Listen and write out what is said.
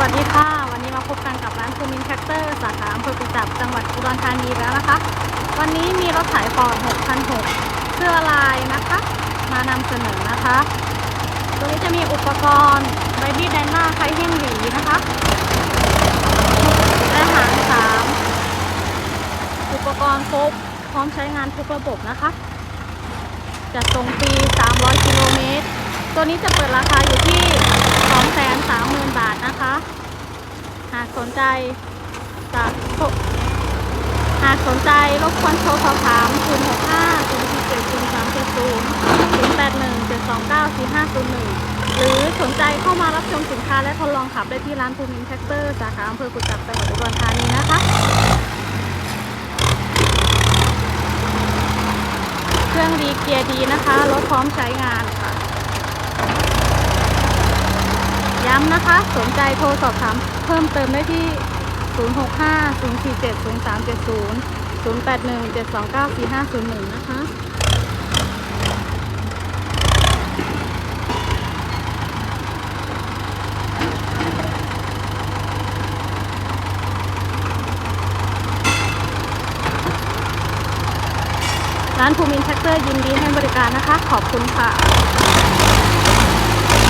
วัสดีค่ะ วันนี้มาพบกันกับร้านภูมินแท็กเตอร์สาขาอำเภอกุจับจังหวัดอุดรธานีแล้วนะคะ วันนี้มีรถไถฟอร์ด6,006เสื้อลายนะคะ มานำเสนอนะคะ ตัวนี้จะมีอุปกรณ์ไบบี้แดนหน้าไฟเฮงหวีนะคะและหางสามอุปกรณ์ครบพร้อมใช้งานทุกระบบนะคะจะส่งฟรี300กิโลเมตรตัวนี้จะเปิดราคาอยู่ที่ 230,000 บาทนะคะ หากสนใจจะโทรหากสนใจรบกวนโทรสอบถาม065 047 0370 081 729 4501 หรือสนใจเข้ามารับชมสินค้าและทดลองขับได้ที่ร้านภูมินแท็กเตอร์สาขาอำเภอกุจับจังหวัดอุดรธานีนะคะเครื่องดีเกียร์ดีนะคะ รถพร้อมใช้งานค่ะ ย้ำนะคะ สนใจโทรสอบถามเพิ่มเติมได้ที่ 065 047 0370 081 729 4501 นะคะร้านภูมินแท็กเตอร์ยินดีให้บริการนะคะ ขอบคุณค่ะ